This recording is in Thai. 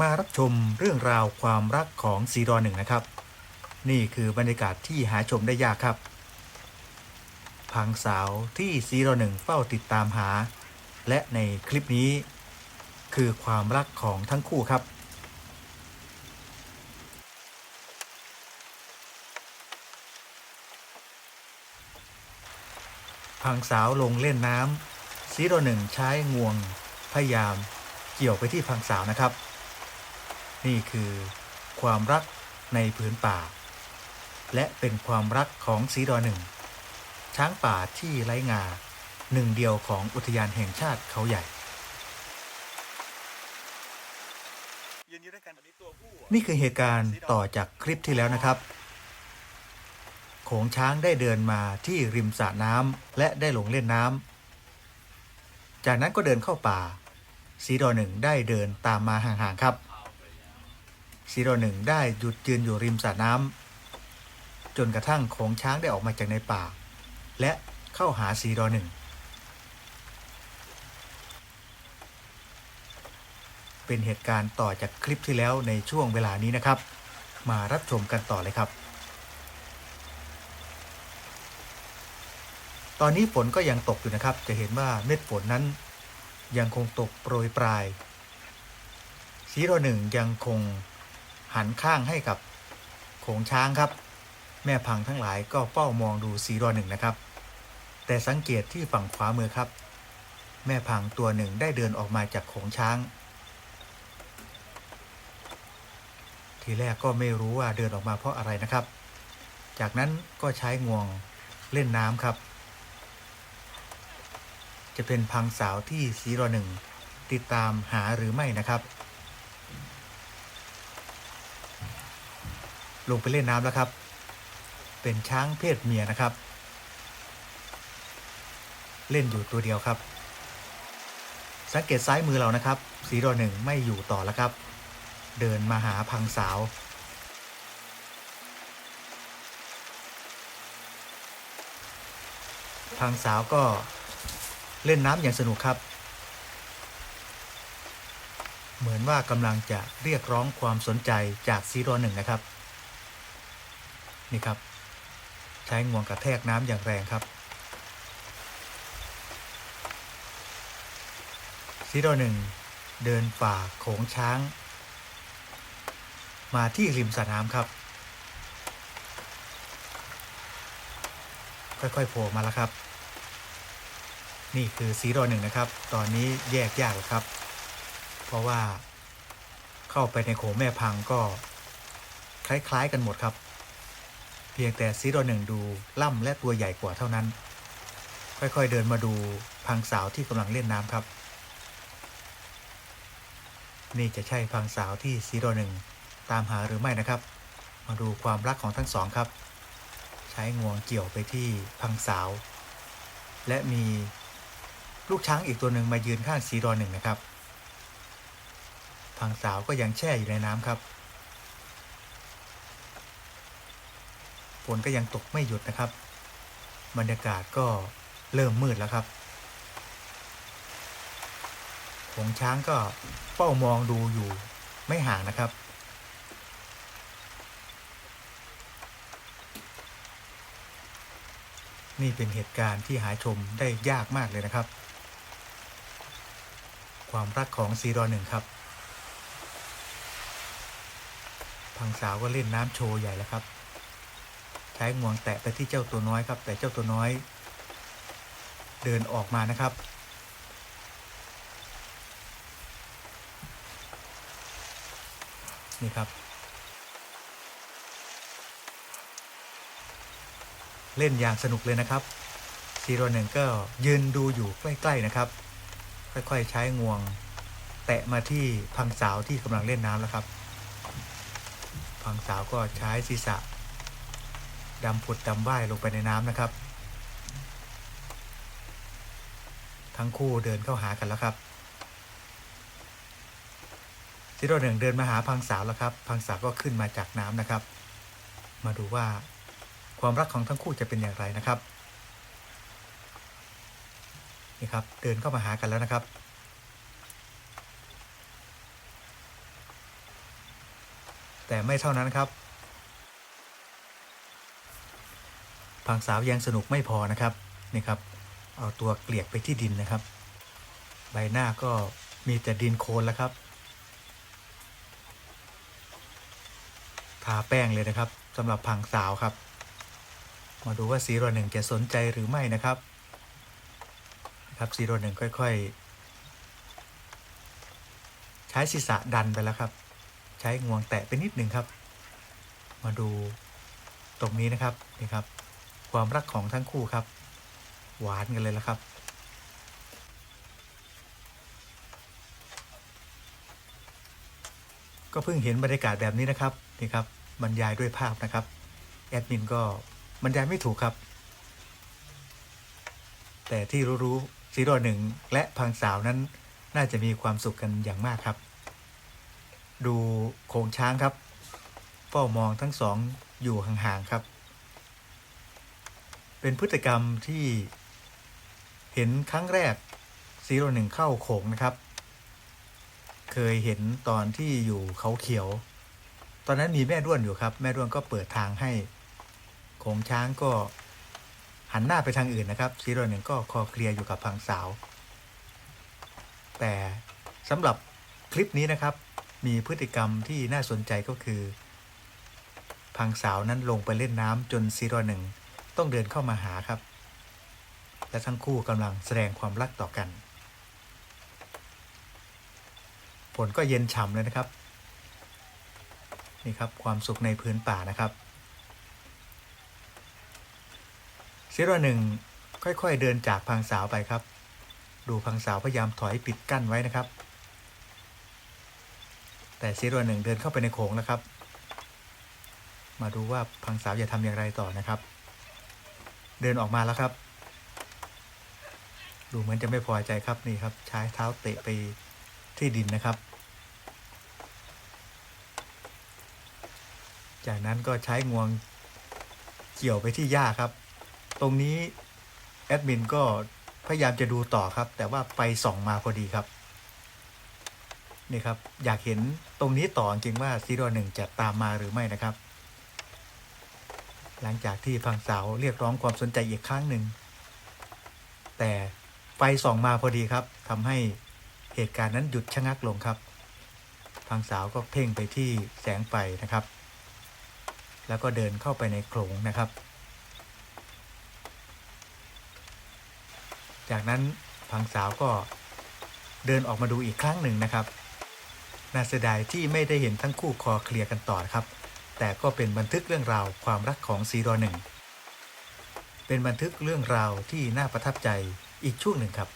มารับชมเรื่องราวความรักของซีดอหนึ่งนะครับ นี่คือบรรยากาศที่หาชมได้ยากครับ พังสาวที่ซีดอหนึ่งเฝ้าติดตามหา และในคลิปนี้ คือความรักของทั้งคู่ครับพังสาวลงเล่นน้ำซีโรหนึ่งใช้งวงพยายามเกี่ยวไปที่พังสาวนะครับ นี่คือความรักในพื้นป่า และเป็นความรักของซีดอหนึ่ง ช้างป่าที่ไร้งาหนึ่งเดียวของอุทยานแห่งชาติเขาใหญ่ นี่คือเหตุการณ์ต่อจากคลิปที่แล้วนะครับ โขงช้างได้เดินมาที่ริมสระน้ำและได้ลงเล่นน้ำ จากนั้นก็เดินเข้าป่า สีดอหนึ่งได้เดินตามมาห่างๆครับ สีดอหนึ่งได้หยุดยืนอยู่ริมสระน้ำจนกระทั่งโขงช้างได้ออกมาจากในป่า และเข้าหาสีดอหนึ่งเป็นเหตุการณ์ต่อจากคลิปที่แล้วในช่วงเวลานี้นะครับ มารับชมกันต่อเลยครับ ตอนนี้ฝนก็ยังตกอยู่นะครับ จะเห็นว่าเม็ดฝนนั้น ยังคงตกโปรยปลายสีโรหนึ่งยังคง หันข้างให้กับโขงช้างครับ แม่พังทั้งหลายก็เฝ้ามองดูสีโรหนึ่งนะครับ แต่สังเกตที่ฝั่งขวามือครับ แม่พังตัวหนึ่งได้เดินออกมาจากโขงช้าง ทีแรกก็ไม่รู้ว่าเดินออกมาเพราะอะไรนะครับ จากนั้นก็ใช้งวงเล่นน้ำครับ จะเป็นพังสาวที่สีรอหนึ่งติดตามหาหรือไม่นะครับ ลงไปเล่นน้ำแล้วครับ เป็นช้างเพศเมียนะครับ เล่นอยู่ตัวเดียวครับ สังเกตซ้ายมือเรานะครับ สีรอหนึ่งไม่อยู่ต่อแล้วครับ เดินมาหาพังสาวพังสาวก็เล่นน้ำอย่างสนุกครับ เหมือนว่ากำลังจะเรียกร้องความสนใจจากซีร่หนึ่งนะครับ นี่ครับ ใช้งวงกระแทกน้ำอย่างแรงครับซีโร่หนึ่งเดินฝ่าโขงช้าง มาที่ริมสระน้ำครับ ค่อยๆโผล่มาแล้วครับ นี่คือสีรอหนึ่งนะครับ ตอนนี้แยกยากแล้วครับ เพราะว่าเข้าไปในโขงแม่พังก็คล้าย ๆ กันหมดครับ เพียงแต่สีรอหนึ่งดูล่ำและตัวใหญ่กว่าเท่านั้น ค่อยๆเดินมาดูพังสาวที่กำลังเล่นน้ำครับ นี่จะใช่พังสาวที่สีรอหนึ่งตามหาหรือไม่นะครับ มาดูความรักของทั้งสองครับ ใช้งวงเกี่ยวไปที่พังสาว และมีลูกช้างอีกตัวหนึ่งมายืนข้างสีดอหนึ่งนะครับพังสาวก็ยังแช่อยู่ในน้ำครับ นก็ยังตกไม่หยุดนะครับ บรรยากาศก็เริ่มมืดแล้วครับหงช้างก็เฝ้ามองดูอยู่ไม่ห่างนะครับ นี่เป็นเหตุการณ์ที่หาชมได้ยากมากเลยนะครับ ความรักของซีรอหนึ่งครับพังสาวก็เล่นน้ำโชว์ใหญ่แล้วครับ ช้งวงแตะไปที่เจ้าตัวน้อยครับ แต่เจ้าตัวน้อย เดินออกมานะครับ นี่ครับ เล่นอย่างสนุกเลยนะครับซีโรหนึ่งก็ยืนดูอยู่ใกล้ ๆนะครับ ค่อยๆใช้งวง แตะมาที่พังสาวที่กำลังเล่นน้ำแล้วครับ พังสาวก็ใช้ศีรษะ ดำผุดดำว่ายลงไปในน้ำนะครับ ทั้งคู่เดินเข้าหากันแล้วครับซีโร่หนึ่งเดินมาหาพังสาวแล้วครับ พังสาวก็ขึ้นมาจากน้ำนะครับ มาดูว่าความรักของทั้งคู่จะเป็นอย่างไรนะครับนี่ครับ เดินเข้ามาหากันแล้วนะครับ แต่ไม่เท่านั้นครับ พังสาวยังสนุกไม่พอนะครับนี่ครับ เอาตัวเกลียกไปที่ดินนะครับ ใบหน้าก็มีแต่ดินโคลนแล้วครับ ทาแป้งเลยนะครับสำหรับพังสาวครับ มาดูว่าซีโร่หนึ่งจะสนใจหรือไม่นะครับครับซีโร่หนึ่งค่อย ๆ ใช้ศีรษะดันไปแล้วครับ ใช้งวงแตะไปนิดหนึ่งครับ มาดูตรงนี้นะครับนี่ครับ ความรักของทั้งคู่ครับ หวานกันเลยละครับ ก็เพิ่งเห็นบรรยากาศแบบนี้นะครับนี่ครับบรรยายด้วยภาพนะครับแอดมินก็บรรยายไม่ถูกครับ แต่ที่รู้ๆซีโร่หนึ่งและพังสาวนั้นน่าจะมีความสุขกันอย่างมากครับ ดูโคงช้างครับเฝ้ามองทั้งสองอยู่ห่างๆครับ เป็นพฤติกรรมที่เห็นครั้งแรกซีโร่หนึ่งเข้าโขงนะครับ เคยเห็นตอนที่อยู่เขาเขียว ตอนนั้นมีแม่ด้วนอยู่ครับ แม่ด้วนก็เปิดทางให้โขงช้างก็หันหน้าไปทางอื่นนะครับซีโร่หนึ่งก็คอเคลียร์อยู่กับพังสาว แต่สำหรับคลิปนี้นะครับ มีพฤติกรรมที่น่าสนใจก็คือ พังสาวนั้นลงไปเล่นน้ำจนซีโร่หนึ่ง ต้องเดินเข้ามาหาครับ และทั้งคู่กำลังแสดงความรักต่อกัน ฝนก็เย็นฉ่ำเลยนะครับ นี่ครับความสุขในพื้นป่านะครับซีโร่หนึ่งค่อยๆเดินจากพังสาวไปครับ ดูพังสาวพยายามถอยปิดกั้นไว้นะครับ แต่ซีโร่หนึ่งเดินเข้าไปในโขงแล้วครับ มาดูว่าพังสาวจะทำอย่างไรต่อนะครับ เดินออกมาแล้วครับ ดูเหมือนจะไม่พอใจครับนี่ครับ ใช้เท้าเตะไปที่ดินนะครับ จากนั้นก็ใช้งวงเกี่ยวไปที่หญ้าครับ ตรงนี้แอดมินก็พยายามจะดูต่อครับ แต่ว่าไฟส่องมาพอดีครับนี่ครับ อยากเห็นตรงนี้ต่อจริงว่าซีโร่หนึ่งจะตามมาหรือไม่นะครับ หลังจากที่พังสาวเรียกร้องความสนใจอีกครั้งหนึ่ง แต่ไฟส่องมาพอดีครับทำให้เหตุการณ์นั้นหยุดชะงักลงครับพังสาวก็เพ่งไปที่แสงไฟนะครับ แล้วก็เดินเข้าไปในโขลงนะครับ จากนั้นพังสาวก็เดินออกมาดูอีกครั้งหนึ่งนะครับน่าเสียดายที่ไม่ได้เห็นทั้งคู่คอเคลียร์กันต่อครับ แต่ก็เป็นบันทึกเรื่องราวความรักของซีรอหนึ่งเป็นบันทึกเรื่องราวที่น่าประทับใจอีกช่วงหนึ่งครับ